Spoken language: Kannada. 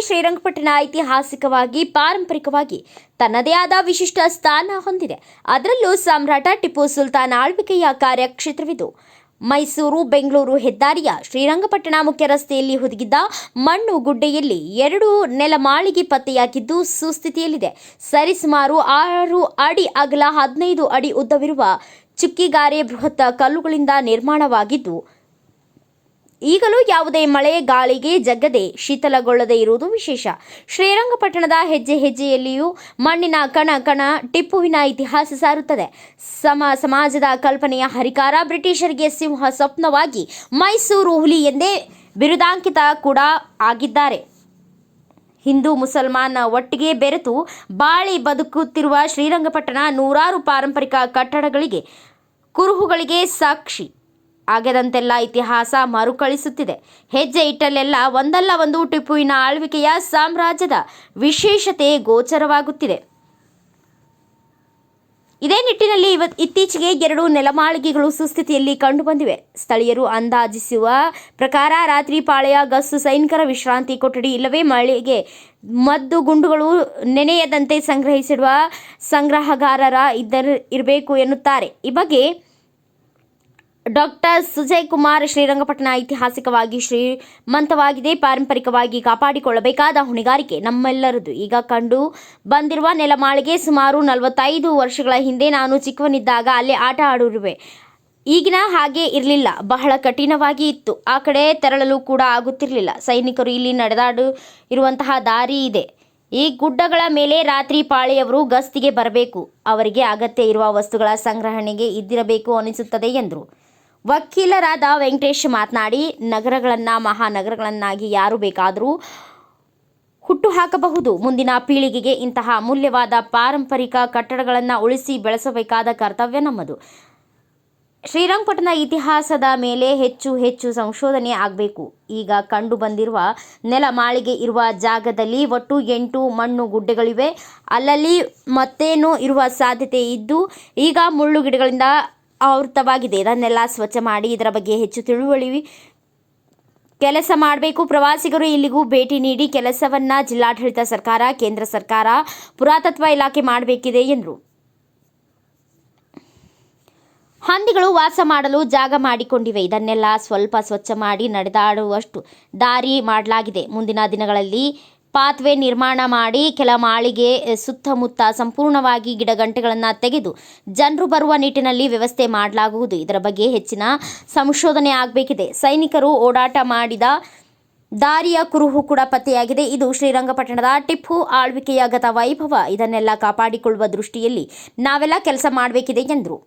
ಶ್ರೀರಂಗಪಟ್ಟಣ ಐತಿಹಾಸಿಕವಾಗಿ, ಪಾರಂಪರಿಕವಾಗಿ ತನ್ನದೇ ಆದ ವಿಶಿಷ್ಟ ಸ್ಥಾನ ಹೊಂದಿದೆ. ಅದರಲ್ಲೂ ಸಾಮ್ರಾಟ ಟಿಪ್ಪು ಸುಲ್ತಾನ್ ಆಳ್ವಿಕೆಯ ಕಾರ್ಯಕ್ಷೇತ್ರವಿದು. ಮೈಸೂರು, ಬೆಂಗಳೂರು ಹೆದ್ದಾರಿಯ ಶ್ರೀರಂಗಪಟ್ಟಣ ಮುಖ್ಯ ರಸ್ತೆಯಲ್ಲಿ ಹುದುಗಿದ್ದ ಮಣ್ಣು ಗುಡ್ಡೆಯಲ್ಲಿ ಎರಡು ನೆಲಮಾಳಿಗೆ ಪತ್ತೆಯಾಗಿದ್ದು ಸುಸ್ಥಿತಿಯಲ್ಲಿದೆ. ಸರಿಸುಮಾರು ಆರು ಅಡಿ ಅಗಲ ಹದಿನೈದು ಅಡಿ ಉದ್ದವಿರುವ ಚುಕ್ಕಿಗಾರೆ ಬೃಹತ್ ಕಲ್ಲುಗಳಿಂದ ನಿರ್ಮಾಣವಾಗಿದ್ದು ಈಗಲೂ ಯಾವುದೇ ಮಳೆ, ಗಾಳಿಗೆ ಜಗ್ಗದೆ ಶೀತಲಗೊಳ್ಳದೆ ಇರುವುದು ವಿಶೇಷ. ಶ್ರೀರಂಗಪಟ್ಟಣದ ಹೆಜ್ಜೆ ಹೆಜ್ಜೆಯಲ್ಲಿಯೂ ಮಣ್ಣಿನ ಕಣ ಕಣ ಟಿಪ್ಪುವಿನ ಇತಿಹಾಸ ಸಾರುತ್ತದೆ. ಸಮ, ಸಮಾಜದ ಕಲ್ಪನೆಯ ಹರಿಕಾರ ಬ್ರಿಟಿಷರಿಗೆ ಸಿಂಹ ಸ್ವಪ್ನವಾಗಿ ಮೈಸೂರು ಹುಲಿ ಎಂದೇ ಬಿರುದಾಂಕಿತ ಕೂಡ ಆಗಿದ್ದಾರೆ. ಹಿಂದೂ ಮುಸಲ್ಮಾನ ಒಟ್ಟಿಗೆ ಬೆರೆತು ಬಾಳಿ ಬದುಕುತ್ತಿರುವ ಶ್ರೀರಂಗಪಟ್ಟಣ ನೂರಾರು ಪಾರಂಪರಿಕ ಕಟ್ಟಡಗಳಿಗೆ, ಕುರುಹುಗಳಿಗೆ ಸಾಕ್ಷಿ. ಆಗದಂತೆಲ್ಲ ಇತಿಹಾಸ ಮರುಕಳಿಸುತ್ತಿದೆ. ಹೆಜ್ಜೆ ಇಟ್ಟಲ್ಲೆಲ್ಲ ಒಂದಲ್ಲ ಒಂದು ಟಿಪ್ಪುವಿನ ಆಳ್ವಿಕೆಯ ಸಾಮ್ರಾಜ್ಯದ ವಿಶೇಷತೆ ಗೋಚರವಾಗುತ್ತಿದೆ. ಇದೇ ನಿಟ್ಟಿನಲ್ಲಿ ಇವ ಇತ್ತೀಚೆಗೆ ಎರಡು ನೆಲಮಾಳಿಗೆಗಳು ಸುಸ್ಥಿತಿಯಲ್ಲಿ ಕಂಡುಬಂದಿವೆ. ಸ್ಥಳೀಯರು ಅಂದಾಜಿಸುವ ಪ್ರಕಾರ ರಾತ್ರಿ ಪಾಳೆಯ ಗಸ್ತು ಸೈನಿಕರ ವಿಶ್ರಾಂತಿ ಕೊಠಡಿ ಇಲ್ಲವೇ ಮಳೆಗೆ ಮದ್ದು ಗುಂಡುಗಳು ನೆನೆಯದಂತೆ ಸಂಗ್ರಹಿಸಿಡುವ ಸಂಗ್ರಹಗಾರರ ಇದ್ದರು ಇರಬೇಕು ಎನ್ನುತ್ತಾರೆ. ಈ ಬಗ್ಗೆ ಡಾಕ್ಟರ್ ಸುಜಯ್ ಕುಮಾರ್ ಶ್ರೀರಂಗಪಟ್ಟಣ ಐತಿಹಾಸಿಕವಾಗಿ ಶ್ರೀಮಂತವಾಗಿದೆ. ಪಾರಂಪರಿಕವಾಗಿ ಕಾಪಾಡಿಕೊಳ್ಳಬೇಕಾದ ಹೊಣೆಗಾರಿಕೆ ನಮ್ಮೆಲ್ಲರದು ಈಗ ಕಂಡು ಬಂದಿರುವ ನೆಲಮಾಳಿಗೆ ಸುಮಾರು ನಲವತ್ತೈದು ವರ್ಷಗಳ ಹಿಂದೆ ನಾನು ಚಿಕ್ಕವನಿದ್ದಾಗ ಅಲ್ಲಿ ಆಟ ಆಡಿರುವೆ ಈಗಿನ ಹಾಗೆ ಇರಲಿಲ್ಲ. ಬಹಳ ಕಠಿಣವಾಗಿ ಇತ್ತು. ಆ ಕಡೆ ತೆರಳಲು ಕೂಡ ಆಗುತ್ತಿರಲಿಲ್ಲ. ಸೈನಿಕರು ಇಲ್ಲಿ ನಡೆದಾಡು ಇರುವಂತಹ ದಾರಿ ಇದೆ. ಈ ಗುಡ್ಡಗಳ ಮೇಲೆ ರಾತ್ರಿ ಪಾಳೆಯವರು ಗಸ್ತಿಗೆ ಬರಬೇಕು. ಅವರಿಗೆ ಅಗತ್ಯ ಇರುವ ವಸ್ತುಗಳ ಸಂಗ್ರಹಣೆಗೆ ಇದ್ದಿರಬೇಕು ಅನಿಸುತ್ತದೆ ಎಂದರು. ವಕೀಲರಾದ ವೆಂಕಟೇಶ್ ಮಾತನಾಡಿ, ನಗರಗಳನ್ನು, ಮಹಾನಗರಗಳನ್ನಾಗಿ ಯಾರು ಬೇಕಾದರೂ ಹುಟ್ಟು ಹಾಕಬಹುದು ಮುಂದಿನ ಪೀಳಿಗೆಗೆ ಇಂತಹ ಅಮೂಲ್ಯವಾದ ಪಾರಂಪರಿಕ ಕಟ್ಟಡಗಳನ್ನು ಉಳಿಸಿ ಬೆಳೆಸಬೇಕಾದ ಕರ್ತವ್ಯ ನಮ್ಮದು. ಶ್ರೀರಂಗಪಟ್ಟಣ ಇತಿಹಾಸದ ಮೇಲೆ ಹೆಚ್ಚು ಹೆಚ್ಚು ಸಂಶೋಧನೆ ಆಗಬೇಕು. ಈಗ ಕಂಡು ಬಂದಿರುವ ನೆಲ ಮಾಳಿಗೆ ಇರುವ ಜಾಗದಲ್ಲಿ ಒಟ್ಟು ಎಂಟು ಮಣ್ಣು ಗುಡ್ಡೆಗಳಿವೆ. ಅಲ್ಲಲ್ಲಿ ಮತ್ತೇನೋ ಇರುವ ಸಾಧ್ಯತೆ ಇದ್ದು, ಈಗ ಮುಳ್ಳು ಗಿಡಗಳಿಂದ ಆವೃತವಾಗಿದೆ ಇದನ್ನೆಲ್ಲ ಸ್ವಚ್ಛ ಮಾಡಿ ಇದರ ಬಗ್ಗೆ ಹೆಚ್ಚು ತಿಳುವಳಿ ಕೆಲಸ ಮಾಡಬೇಕು. ಪ್ರವಾಸಿಗರು ಇಲ್ಲಿಗೂ ಭೇಟಿ ನೀಡಿ ಕೆಲಸವನ್ನ ಜಿಲ್ಲಾಡಳಿತ ಸರ್ಕಾರ, ಕೇಂದ್ರ ಸರ್ಕಾರ, ಪುರಾತತ್ವ ಇಲಾಖೆ ಮಾಡಬೇಕಿದೆ ಎಂದರು. ಹಂದಿಗಳು ವಾಸ ಮಾಡಲು ಜಾಗ ಮಾಡಿಕೊಂಡಿವೆ. ಇದನ್ನೆಲ್ಲ ಸ್ವಲ್ಪ ಸ್ವಚ್ಛ ಮಾಡಿ ನಡೆದಾಡುವಷ್ಟು ದಾರಿ ಮಾಡಲಾಗಿದೆ. ಮುಂದಿನ ದಿನಗಳಲ್ಲಿ ಪಾತ್ವೆ ನಿರ್ಮಾಣ ಮಾಡಿ ಕೆಲ ಮಾಳಿಗೆ ಸುತ್ತಮುತ್ತ ಸಂಪೂರ್ಣವಾಗಿ ಗಿಡಗಂಟೆಗಳನ್ನು ತೆಗೆದು ಜನರು ಬರುವ ನಿಟ್ಟಿನಲ್ಲಿ ವ್ಯವಸ್ಥೆ ಮಾಡಲಾಗುವುದು. ಇದರ ಬಗ್ಗೆ ಹೆಚ್ಚಿನ ಸಂಶೋಧನೆ ಆಗಬೇಕಿದೆ. ಸೈನಿಕರು ಓಡಾಟ ಮಾಡಿದ ದಾರಿಯ ಕುರುಹು ಕೂಡ ಪತ್ತೆಯಾಗಿದೆ. ಇದು ಶ್ರೀರಂಗಪಟ್ಟಣದ ಟಿಪ್ಪು ಆಳ್ವಿಕೆಯ ಗತ ವೈಭವ. ಇದನ್ನೆಲ್ಲ ಕಾಪಾಡಿಕೊಳ್ಳುವ ದೃಷ್ಟಿಯಲ್ಲಿ ನಾವೆಲ್ಲ ಕೆಲಸ ಮಾಡಬೇಕಿದೆ ಎಂದರು.